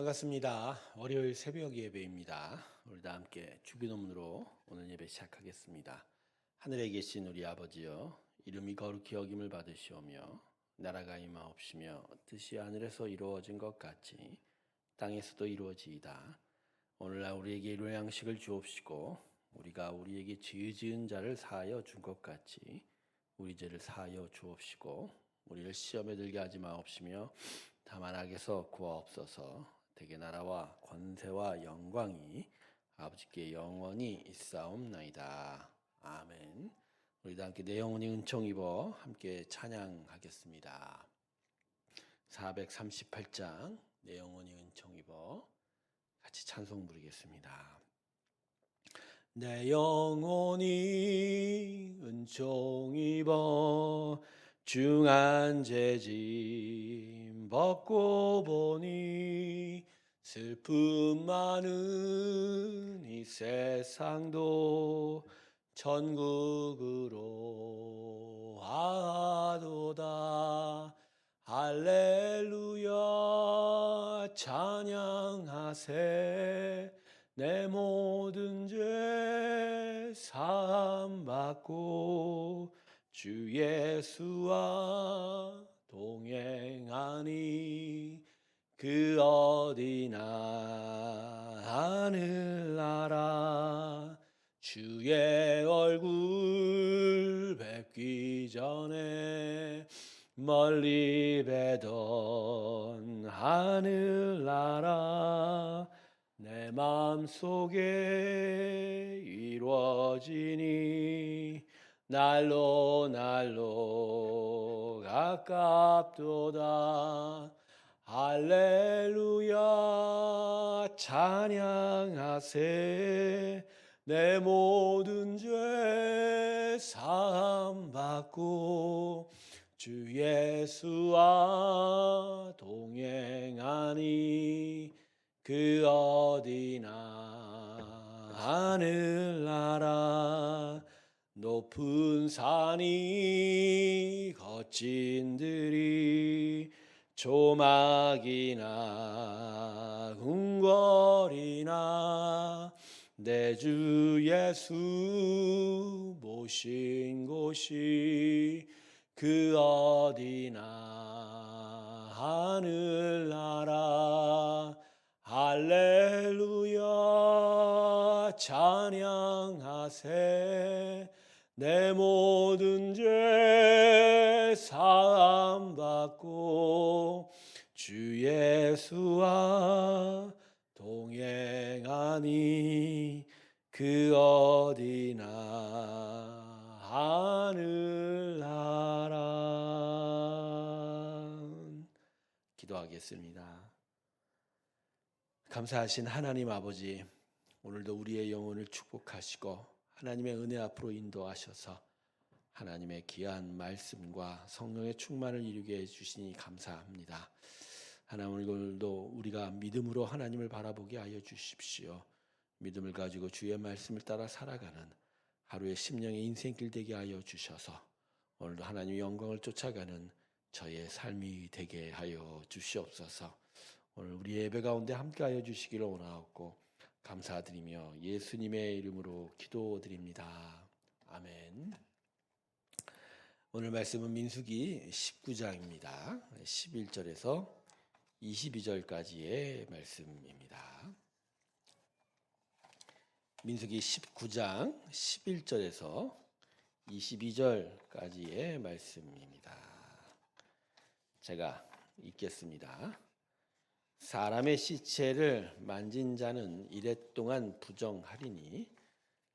반갑습니다. 월요일 새벽 예배입니다. 다 함께 주기도문으로 오늘 예배 시작하겠습니다. 하늘에 계신 우리 아버지여 이름이 거룩히 여김을 받으시오며 나라가 임하옵시며 뜻이 하늘에서 이루어진 것 같이 땅에서도 이루어지이다. 오늘날 우리에게 일용할 양식을 주옵시고 우리가 우리에게 죄 지은 자를 사하여 준 것 같이 우리 죄를 사하여 주옵시고 우리를 시험에 들게 하지 마옵시며 다만 악에서 구하옵소서 대개 나라와 권세와 영광이 아버지께 영원히 있사옵나이다. 아멘. 우리 다 함께 내 영혼이 은총 입어 함께 찬양하겠습니다. 438장 내 영혼이 은총 입어 같이 찬송 부르겠습니다. 내 영혼이 은총 입어 중한 재짐 벗고 보니 슬픔 많은 이 세상도 천국으로 하도다. 할렐루야 찬양하세. 내 모든 죄 사함 받고 주 예수와 동행하니 그 어디나 하늘나라 주의 얼굴 뵙기 전에 멀리 뵈던 하늘나라 내 마음속에 이루어지니 날로 날로 가깝도다 할렐루야 찬양하세. 내 모든 죄 사함 받고 주 예수와 동행하니 그 어디나 하늘나라 높은 산이 거친 들이 조막이나 궁궐이나 내 주 예수 모신 곳이 그 어디나 하늘나라. 할렐루야. 찬양하세. 내 모든 죄 사함 받고 주 예수와 동행하니 그 어디나 하늘나라 기도하겠습니다. 감사하신 하나님 아버지 오늘도 우리의 영혼을 축복하시고 하나님의 은혜 앞으로 인도하셔서 하나님의 귀한 말씀과 성령의 충만을 이루게 해주시니 감사합니다. 하나님 오늘도 우리가 믿음으로 하나님을 바라보게 하여 주십시오. 믿음을 가지고 주의 말씀을 따라 살아가는 하루의 심령의 인생길 되게 하여 주셔서 오늘도 하나님의 영광을 쫓아가는 저의 삶이 되게 하여 주시옵소서. 오늘 우리 예배 가운데 함께 하여 주시기를 원하옵고 감사드리며 예수님의 이름으로 기도드립니다. 아멘. 오늘 말씀은 민수기 19장입니다. 11절에서 22절까지의 말씀입니다. 민수기 19장 11절에서 22절까지의 말씀입니다. 제가 읽겠습니다. 사람의 시체를 만진 자는 이래 동안 부정하리니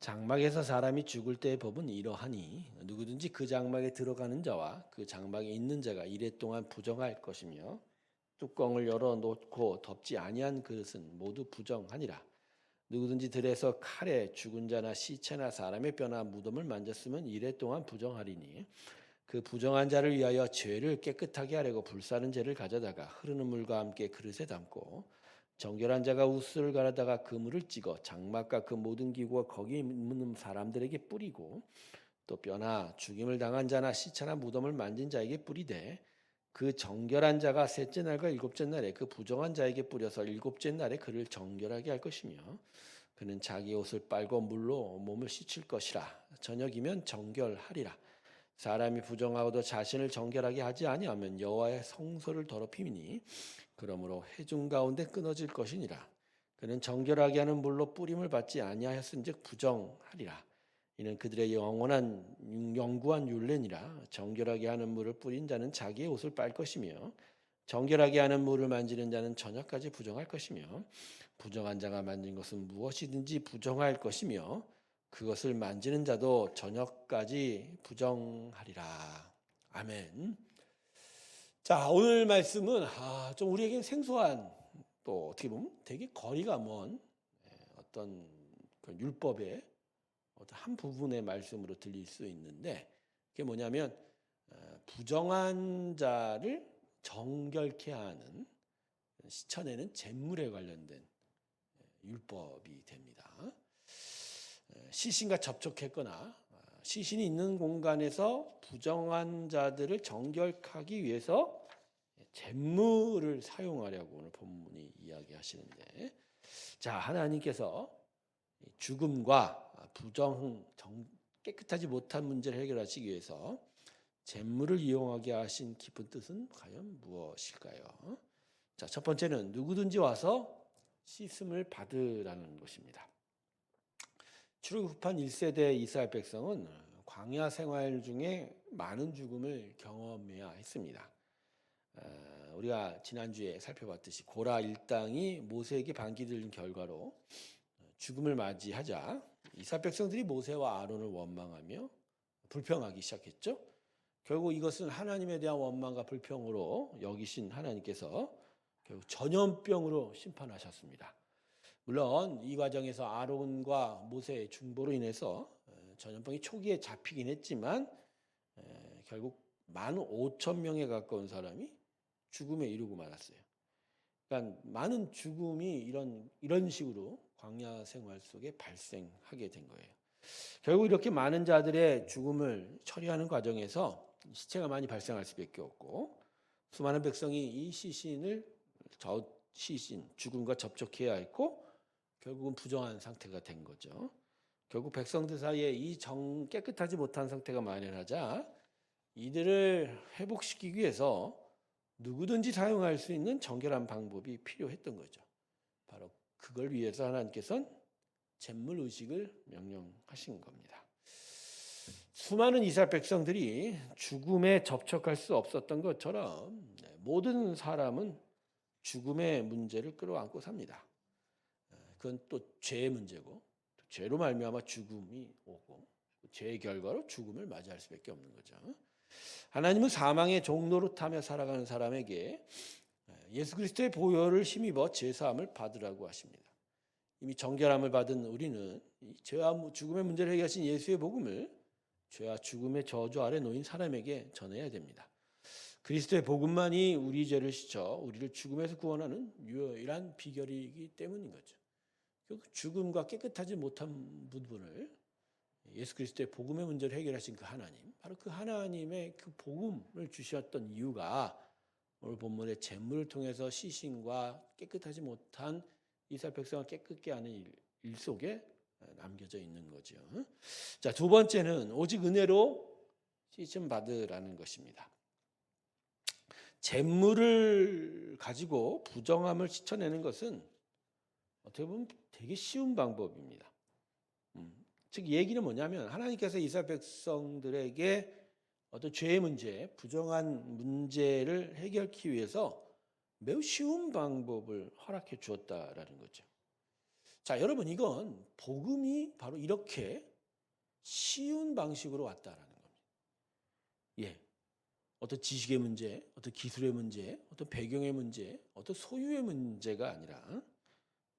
장막에서 사람이 죽을 때의 법은 이러하니 누구든지 그 장막에 들어가는 자와 그 장막에 있는 자가 이래 동안 부정할 것이며 뚜껑을 열어 놓고 덮지 아니한 그릇은 모두 부정하니라. 누구든지 들에서 칼에 죽은 자나 시체나 사람의 뼈나 무덤을 만졌으면 이래 동안 부정하리니 그 부정한 자를 위하여 죄를 깨끗하게 하려고 불사는 죄를 가져다가 흐르는 물과 함께 그릇에 담고 정결한 자가 우스를 갈아다가 그물을 찍어 장막과 그 모든 기구와 거기 있는 사람들에게 뿌리고 또 뼈나 죽임을 당한 자나 시체나 무덤을 만진 자에게 뿌리되 그 정결한 자가 셋째 날과 일곱째 날에 그 부정한 자에게 뿌려서 일곱째 날에 그를 정결하게 할 것이며 그는 자기 옷을 빨고 물로 몸을 씻을 것이라. 저녁이면 정결하리라. 사람이 부정하고도 자신을 정결하게 하지 아니하면 여호와의 성소를 더럽히니 그러므로 해중 가운데 끊어질 것이니라 그는 정결하게 하는 물로 뿌림을 받지 아니하였은즉 부정하리라 이는 그들의 영원한 영구한 율례니라 정결하게 하는 물을 뿌린 자는 자기의 옷을 빨 것이며 정결하게 하는 물을 만지는 자는 저녁까지 부정할 것이며 부정한 자가 만진 것은 무엇이든지 부정할 것이며 그것을 만지는 자도 저녁까지 부정하리라. 아멘. 자, 오늘 말씀은 아, 좀 우리에겐 생소한 또 어떻게 보면 되게 거리가 먼 예, 어떤 그 율법의 어떤 한 부분의 말씀으로 들릴 수 있는데 그게 뭐냐면 어, 부정한 자를 정결케 하는 시천에는 재물에 관련된 예, 율법이 됩니다. 에, 시신과 접촉했거나 어, 시신이 있는 공간에서 부정한 자들을 정결하기 위해서 재물을 사용하려고 오늘 본문이 이야기하시는데 자 하나님께서 이 죽음과 부정 정, 깨끗하지 못한 문제를 해결하시기 위해서 재물을 이용하게 하신 깊은 뜻은 과연 무엇일까요? 자, 첫 번째는 누구든지 와서 씻음을 받으라는 것입니다. 출애굽한 1세대 이스라엘 백성은 광야 생활 중에 많은 죽음을 경험해야 했습니다. 어, 우리가 지난주에 살펴봤듯이 고라 일당이 모세에게 반기 들린 결과로 죽음을 맞이하자 이스라엘 백성들이 모세와 아론을 원망하며 불평하기 시작했죠. 결국 이것은 하나님에 대한 원망과 불평으로 여기신 하나님께서 결국 전염병으로 심판하셨습니다. 물론 이 과정에서 아론과 모세의 중보로 인해서 어, 전염병이 초기에 잡히긴 했지만 에, 결국 만 오천 명에 가까운 사람이 죽음에 이르고 말았어요. 그러니까 많은 죽음이 이런 이런 식으로 광야 생활 속에 발생하게 된 거예요. 결국 이렇게 많은 자들의 죽음을 처리하는 과정에서 시체가 많이 발생할 수밖에 없고 수많은 백성이 이 시신을 저 시신 죽음과 접촉해야 했고 결국은 부정한 상태가 된 거죠. 결국 백성들 사이에 이 정 깨끗하지 못한 상태가 만연하자 이들을 회복시키기 위해서 누구든지 사용할 수 있는 정결한 방법이 필요했던 거죠. 바로 그걸 위해서 하나님께서는 잿물 의식을 명령하신 겁니다. 수많은 이스라엘 백성들이 죽음에 접촉할 수 없었던 것처럼 네, 모든 사람은 죽음의 문제를 끌어안고 삽니다. 그건 또 죄의 문제고 죄로 말미암아 죽음이 오고 죄의 결과로 죽음을 맞이할 수밖에 없는 거죠. 하나님은 사망의 종로로 타며 살아가는 사람에게 예수 그리스도의 보혈을 힘입어 제사함을 받으라고 하십니다. 이미 정결함을 받은 우리는 죄와 죽음의 문제를 해결하신 예수의 복음을 죄와 죽음의 저주 아래 놓인 사람에게 전해야 됩니다. 그리스도의 복음만이 우리 죄를 씻어 우리를 죽음에서 구원하는 유일한 비결이기 때문인 거죠. 그 죽음과 깨끗하지 못한 부분을 예수 그리스도의 복음의 문제를 해결하신 그 하나님, 바로 그 하나님의 그 복음을 주셨던 이유가 오늘 본문의 재물을 통해서 시신과 깨끗하지 못한 이스라엘 백성을 깨끗게 하는 일, 일 속에 남겨져 있는 거죠. 자, 두 번째는 오직 은혜로 씻음 받으라는 것입니다. 재물을 가지고 부정함을 씻어내는 것은 어떻게 보면 되게 쉬운 방법입니다. 음, 즉 얘기는 뭐냐면 하나님께서 이스라엘 백성들에게 어떤 죄의 문제, 부정한 문제를 해결하기 위해서 매우 쉬운 방법을 허락해 주었다라는 거죠. 자, 여러분 이건 복음이 바로 이렇게 쉬운 방식으로 왔다라는 겁니다. 예. 어떤 지식의 문제, 어떤 기술의 문제, 어떤 배경의 문제, 어떤 소유의 문제가 아니라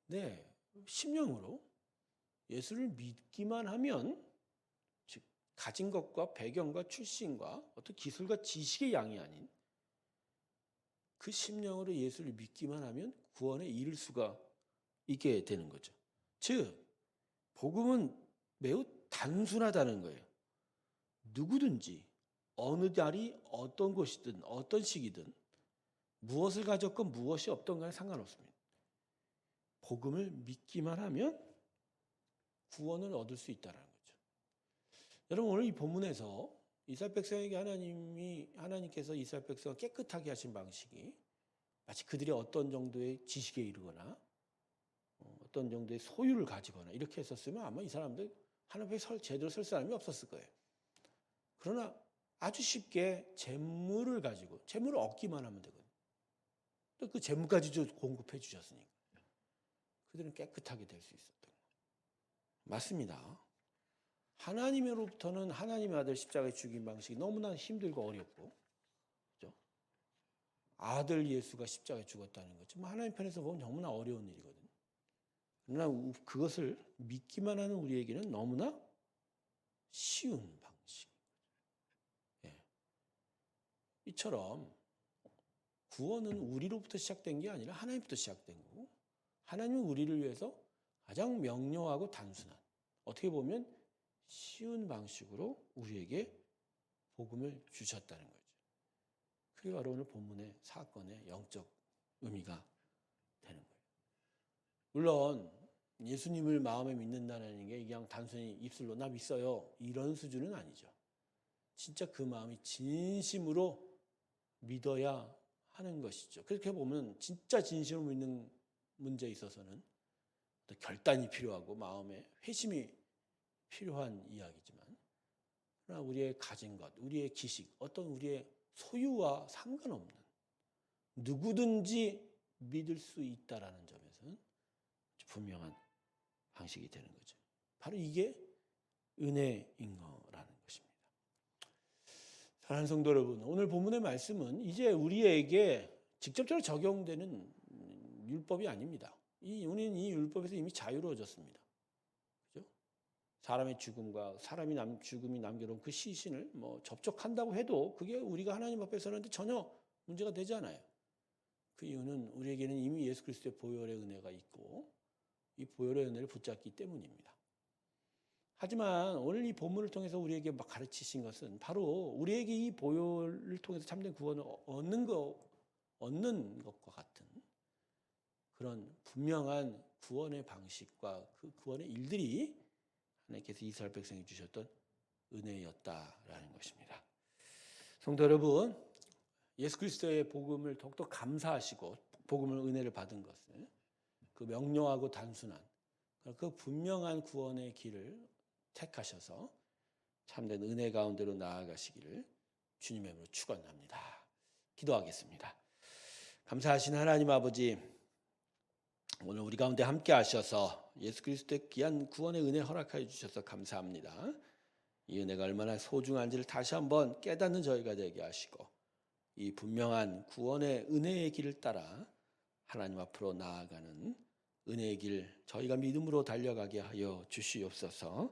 네. 심령으로 예수를 믿기만 하면 즉 가진 것과 배경과 출신과 어떤 기술과 지식의 양이 아닌 그 심령으로 예수를 믿기만 하면 구원에 이를 수가 있게 되는 거죠. 즉 복음은 매우 단순하다는 거예요. 누구든지 어느 날이 어떤 곳이든 어떤 시기든 무엇을 가졌건 무엇이 없던 간에 상관없습니다. 복음을 믿기만 하면 구원을 얻을 수 있다는 거죠. 여러분 오늘 이 본문에서 이스라엘 백성에게 하나님이 하나님께서 이스라엘 백성을 깨끗하게 하신 방식이 마치 그들이 어떤 정도의 지식에 이르거나 어, 어떤 정도의 소유를 가지거나 이렇게 했었으면 아마 이 사람들 하나님 앞에 설, 제대로 설 사람이 없었을 거예요. 그러나 아주 쉽게 재물을 가지고 재물을 얻기만 하면 되거든요. 또 그 재물까지 도 공급해 주셨으니까 그들은 깨끗하게 될 수 있었던 거예요. 맞습니다. 하나님으로부터는 하나님의 아들 십자가에 죽인 방식이 너무나 힘들고 어렵고 그죠? 아들 예수가 십자가에 죽었다는 것 정말 하나님 편에서 보면 너무나 어려운 일이거든요. 그러나 우- 그것을 믿기만 하는 우리에게는 너무나 쉬운 방식. 예. 이처럼 구원은 우리로부터 시작된 게 아니라 하나님부터 시작된 거고 하나님은 우리를 위해서 가장 명료하고 단순한 어떻게 보면 쉬운 방식으로 우리에게 복음을 주셨다는 거죠. 그게 바로 오늘 본문의 사건의 영적 의미가 되는 거예요. 물론 예수님을 마음에 믿는다는 게 그냥 단순히 입술로 나 믿어요 이런 수준은 아니죠. 진짜 그 마음이 진심으로 믿어야 하는 것이죠. 그렇게 보면 진짜 진심으로 믿는 문제에 있어서는 결단이 필요하고 마음의 회심이 필요한 이야기지만 그러나 우리의 가진 것, 우리의 기식, 어떤 우리의 소유와 상관없는 누구든지 믿을 수 있다라는 점에서는 분명한 방식이 되는 거죠. 바로 이게 은혜인 거라는 것입니다. 사랑하는 성도 여러분, 오늘 본문의 말씀은 이제 우리에게 직접적으로 적용되는 음, 율법이 아닙니다. 이 우리는 이 율법에서 이미 자유로워졌습니다. 그죠? 사람의 죽음과 사람이 남 죽음이 남겨놓은 그 시신을 뭐 접촉한다고 해도 그게 우리가 하나님 앞에 서는데 전혀 문제가 되지 않아요. 그 이유는 우리에게는 이미 예수 그리스도의 보혈의 은혜가 있고 이 보혈의 은혜를 붙잡기 때문입니다. 하지만 오늘 이 본문을 통해서 우리에게 막 가르치신 것은 바로 우리에게 이 보혈을 통해서 참된 구원을 얻는 거 얻는 것과 같은 그런 분명한 구원의 방식과 그 구원의 일들이 하나님께서 이스라엘 백성이 주셨던 은혜였다라는 것입니다. 성도 여러분, 예수 그리스도의 복음을 더욱더 감사하시고 복음을 은혜를 받은 것을 그 명료하고 단순한 그 분명한 구원의 길을 택하셔서 참된 은혜 가운데로 나아가시기를 주님의 이름으로 축원합니다. 기도하겠습니다. 감사하신 하나님 아버지 오늘 우리 가운데 함께 하셔서 예수 그리스도의 귀한 구원의 은혜 허락하여 주셔서 감사합니다. 이 은혜가 얼마나 소중한지를 다시 한번 깨닫는 저희가 되게 하시고 이 분명한 구원의 은혜의 길을 따라 하나님 앞으로 나아가는 은혜의 길 저희가 믿음으로 달려가게 하여 주시옵소서.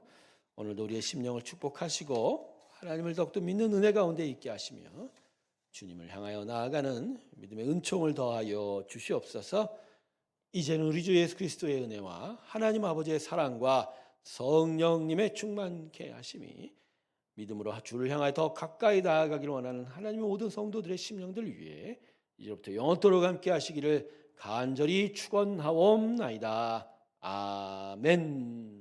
오늘도 우리의 심령을 축복하시고 하나님을 더욱더 믿는 은혜 가운데 있게 하시며 주님을 향하여 나아가는 믿음의 은총을 더하여 주시옵소서. 이제는 우리 주 예수 그리스도의 은혜와 하나님 아버지의 사랑과 성령님의 충만케 하심이 믿음으로 주를 향하여 더 가까이 나아가기를 원하는 하나님의 모든 성도들의 심령들 위해 이제부터 영원토록 함께 하시기를 간절히 축원하옵나이다. 아멘.